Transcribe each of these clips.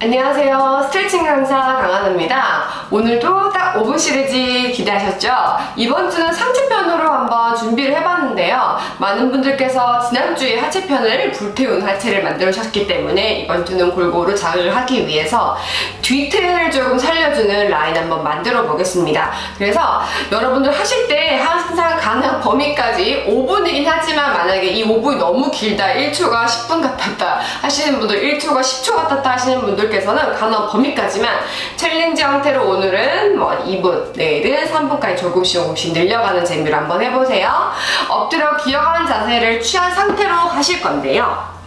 안녕하세요. 스트레칭 강사 강하나입니다. 오늘도 딱 5분 시리즈 기대하셨죠? 이번 주는 상체편으로 한번 준비를 해봤는데요. 많은 분들께서 지난주에 하체편을 불태운 하체를 만들으셨기 때문에 이번 주는 골고루 자극을 하기 위해서 뒤태를 조금 살려주는 라인 한번 만들어 보겠습니다. 그래서 여러분들 하실 때 항상 가능한 범위까지 5분이긴 하지만 만약에 이 5분이 너무 길다 1초가 10분 같았다 하시는 분들 1초가 10초 같았다 하시는 분들께서는 가능한 범위까지만 챌린지 형태로 오늘은 뭐 2분 내일은 3분까지 조금씩 조금씩 늘려가는 재미로 한번 해보세요 엎드려 기어가는 자세를 취한 상태로 하실 건데요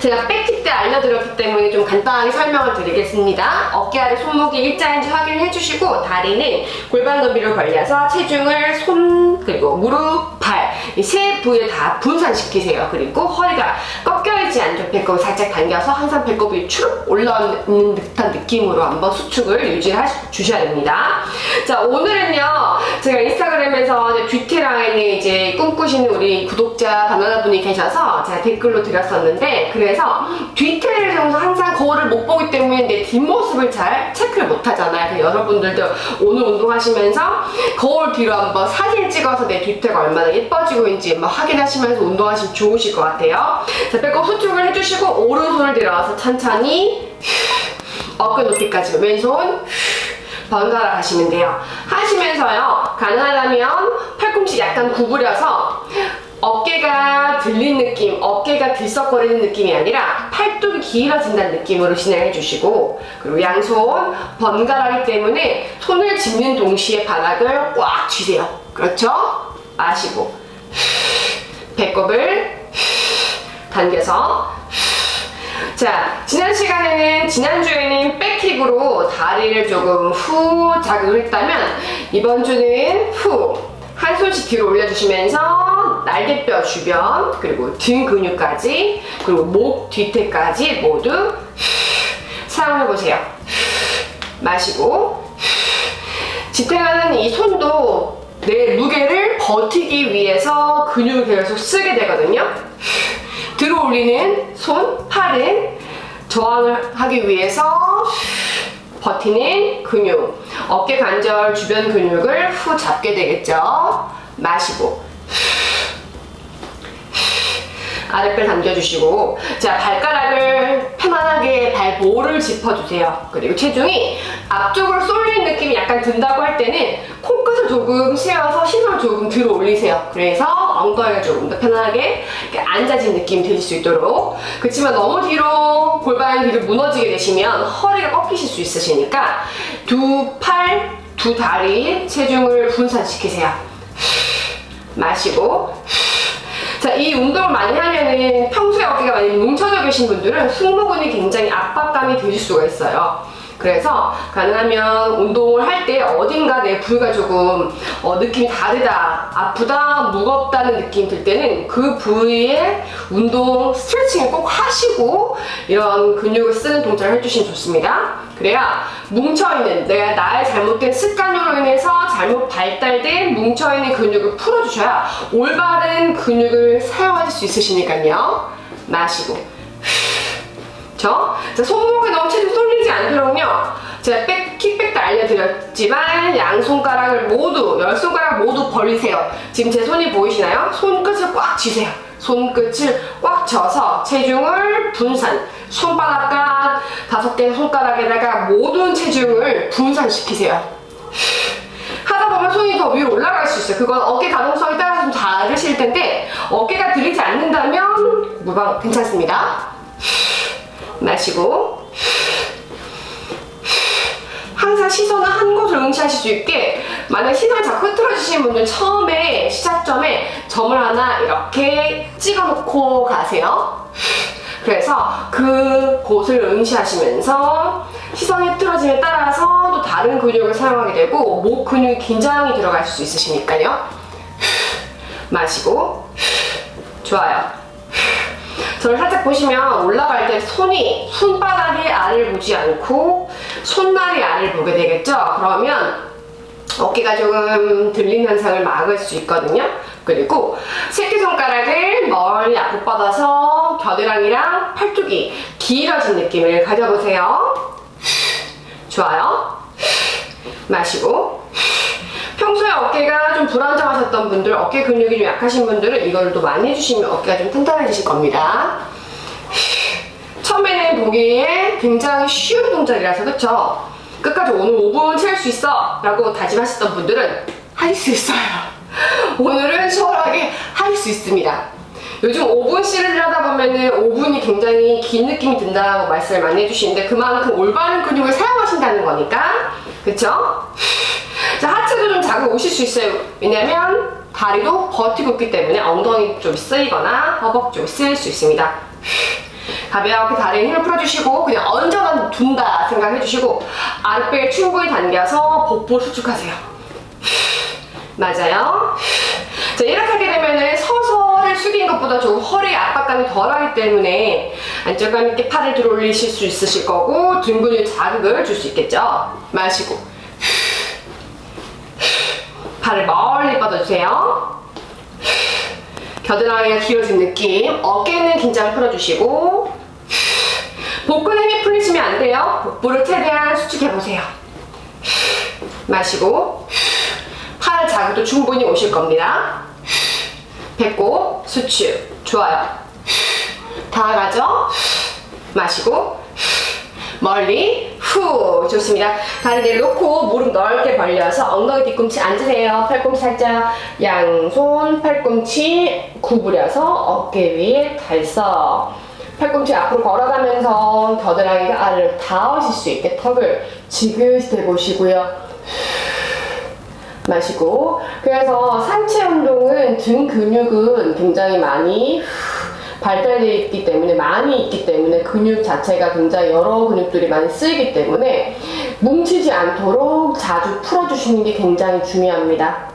제가 백킥 때 알려드렸기 때문에 좀 간단하게 설명을 드리겠습니다. 어깨 아래 손목이 일자인지 확인을 해주시고 다리는 골반 너비로 벌려서 체중을 손 그리고 무릎, 발 이 세 부위에 다 분산시키세요. 그리고 허리가 꺾여있지 않죠. 배꼽을 살짝 당겨서 항상 배꼽이 추룩 올라오는 듯한 느낌으로 한번 수축을 유지해 주셔야 됩니다. 자 오늘은요 제가 인스타그램에서 뷰티라인을 이제 꿈꾸시는 우리 구독자 바나나 분이 계셔서 제가 댓글로 드렸었는데 그래서 뒤태를 항상 거울을 못 보기 때문에 내 뒷모습을 잘 체크를 못 하잖아요. 여러분들도 오늘 운동하시면서 거울 뒤로 한번 사진 찍어서 내 뒤태가 얼마나 예뻐지고 있는지 막 확인하시면서 운동하시면 좋으실 것 같아요. 자, 배꼽 수축을 해주시고 오른손을 들어와서 천천히 어깨 높이까지 왼손 번갈아 가시면 돼요. 하시면서요, 가능하다면 팔꿈치 약간 구부려서 어깨가 들린 느낌, 어깨가 들썩거리는 느낌이 아니라 팔뚝이 길어진다는 느낌으로 진행해 주시고 그리고 양손 번갈아기 때문에 손을 짚는 동시에 바닥을 꽉 쥐세요. 그렇죠? 마시고 배꼽을 당겨서 자, 지난 시간에는, 지난주에는 백킥으로 다리를 조금 후 자극을 했다면, 이번 주는 후, 한 손씩 뒤로 올려주시면서, 날개뼈 주변, 그리고 등 근육까지, 그리고 목 뒤태까지 모두 사용해 보세요. 마시고, 지탱하는 이 손도 내 무게를 버티기 위해서 근육을 계속 쓰게 되거든요. 들어 올리는 손, 팔은 저항을 하기 위해서 버티는 근육, 어깨 관절 주변 근육을 후 잡게 되겠죠. 마시고 아랫배를 당겨주시고 자 발가락을 편안하게 발볼을 짚어주세요. 그리고 체중이 앞쪽으로 쏠리는 느낌이 약간 든다고 할 때는 코끝을 조금 세워서 시선을 조금 들어 올리세요. 그래서 엉덩이가 조금 더 편안하게 앉아진 느낌이 들수 있도록. 그렇지만 너무 뒤로 골반이 뒤로 무너지게 되시면 허리가 꺾이실 수 있으시니까 두 팔, 두 다리 체중을 분산시키세요. 마시고 자, 이 운동을 많이 하면은 평소에 어깨가 많이 뭉쳐져 계신 분들은 승모근이 굉장히 압박감이 드실 수가 있어요. 그래서 가능하면 운동을 할 때 어딘가 내 부위가 조금 어, 느낌이 다르다, 아프다, 무겁다는 느낌이 들 때는 그 부위에 운동 스트레칭을 꼭 하시고 이런 근육을 쓰는 동작을 해주시면 좋습니다. 그래야 뭉쳐있는 내가 나의 잘못된 습관으로 인해서 잘못 발달된 뭉쳐있는 근육을 풀어주셔야 올바른 근육을 사용하실 수 있으시니까요. 마시고 저? 자, 손목에 너무 체중 쏠리지 않도록요. 제가 백, 킥백도 알려드렸지만 양 손가락을 모두 열 손가락 모두 벌리세요. 지금 제 손이 보이시나요? 손끝을 꽉 쥐세요. 손끝을 꽉 쥐어서 체중을 분산. 손바닥과 다섯 개 손가락에다가 모든 체중을 분산시키세요. 하다 보면 손이 더 위로 올라갈 수 있어요. 그건 어깨 가동성에 따라서 좀 다르실 텐데 어깨가 들리지 않는다면 무방 괜찮습니다. 마시고 항상 시선을 한 곳을 응시하실 수 있게 만약 시선을 자꾸 흐트러지시는 분들 처음에 시작점에 점을 하나 이렇게 찍어 놓고 가세요. 그래서 그 곳을 응시하시면서 시선이 흐트러짐에 따라서 또 다른 근육을 사용하게 되고 목 근육이 긴장이 들어갈 수 있으시니까요. 마시고 좋아요 저를 살짝 보시면 올라갈 때 손이 손바닥이 아래를 보지 않고 손날이 아래를 보게 되겠죠? 그러면 어깨가 조금 들리는 현상을 막을 수 있거든요. 그리고 새끼손가락을 멀리 앞으로 뻗어서 겨드랑이랑 팔뚝이 길어진 느낌을 가져보세요. 좋아요. 마시고. 평소에 어깨가 좀 불안정하셨던 분들, 어깨 근육이 좀 약하신 분들은 이걸 또 많이 해주시면 어깨가 좀 탄탄해지실 겁니다. 처음에는 보기에 굉장히 쉬운 동작이라서 그쵸? 끝까지 오늘 5분 채울 수 있어! 라고 다짐하셨던 분들은 할 수 있어요. 오늘은 수월하게 할 수 있습니다. 요즘 5분 시를 하다 보면은 5분이 굉장히 긴 느낌이 든다고 말씀을 많이 해주시는데 그만큼 올바른 근육을 사용하신다는 거니까 그쵸? 자 하체도 좀 자극 오실 수 있어요. 왜냐면 다리도 버티고 있기 때문에 엉덩이 좀 쓰이거나 허벅 좀 쓰일 수 있습니다. 가볍게 다리에 힘을 풀어주시고 그냥 얹어만 둔다 생각해주시고 아랫배를 충분히 당겨서 복부를 수축하세요. 맞아요. 자 이렇게 하게 되면은 서서를 숙인 것보다 조금 허리 압박감이 덜하기 때문에 안정감 있게 팔을 들어 올리실 수 있으실 거고 등 근육 자극을 줄 수 있겠죠? 마시고 팔을 멀리 뻗어주세요. 겨드랑이가 길어진 느낌 어깨는 긴장 풀어주시고 복근 힘이 풀리시면 안 돼요. 복부를 최대한 수축해보세요. 마시고 팔 자극도 충분히 오실 겁니다. 배꼽 수축. 좋아요. 다 가죠 마시고 멀리? 후 좋습니다. 다리 내려놓고 무릎 넓게 벌려서 엉덩이 뒤꿈치 앉으세요. 팔꿈치 살짝 양손 팔꿈치 구부려서 어깨 위에 달서. 팔꿈치 앞으로 걸어가면서 겨드랑이가 아래로 닿으실 수 있게 턱을 지그시 대보시고요. 마시고. 그래서 상체 운동은 등 근육은 굉장히 많이 발달되어 있기 때문에 많이 있기 때문에 근육 자체가 굉장히 여러 근육들이 많이 쓰이기 때문에 뭉치지 않도록 자주 풀어주시는 게 굉장히 중요합니다.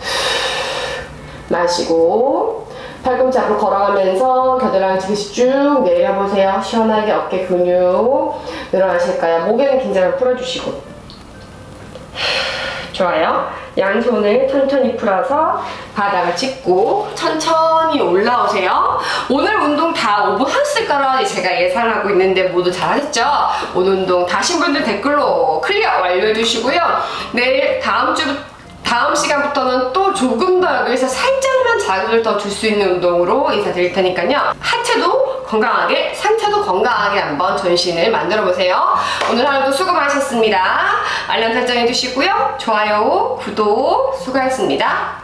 마시고 팔꿈치 앞으로 걸어가면서 겨드랑이 지그시 쭉 내려보세요. 시원하게 어깨 근육 늘어나실까요? 목에는 긴장을 풀어주시고 좋아요. 양손을 천천히 풀어서 바닥을 짚고 천천히 올라오세요. 오늘 운동 다 5분 하실 거라 제가 예상하고 있는데 모두 잘하셨죠? 오늘 운동 다 하신 분들 댓글로 클리어 완료해 주시고요. 내일 다음 주 다음 시간부터는 또 조금 더 여기서 살짝만 자극을 더 줄 수 있는 운동으로 인사드릴 테니까요. 하체도 건강하게, 상체도 건강하게 한번 전신을 만들어 보세요. 오늘 하루도 수고 많으셨습니다. 알람 설정 해 주시고요. 좋아요, 구독 수고하셨습니다.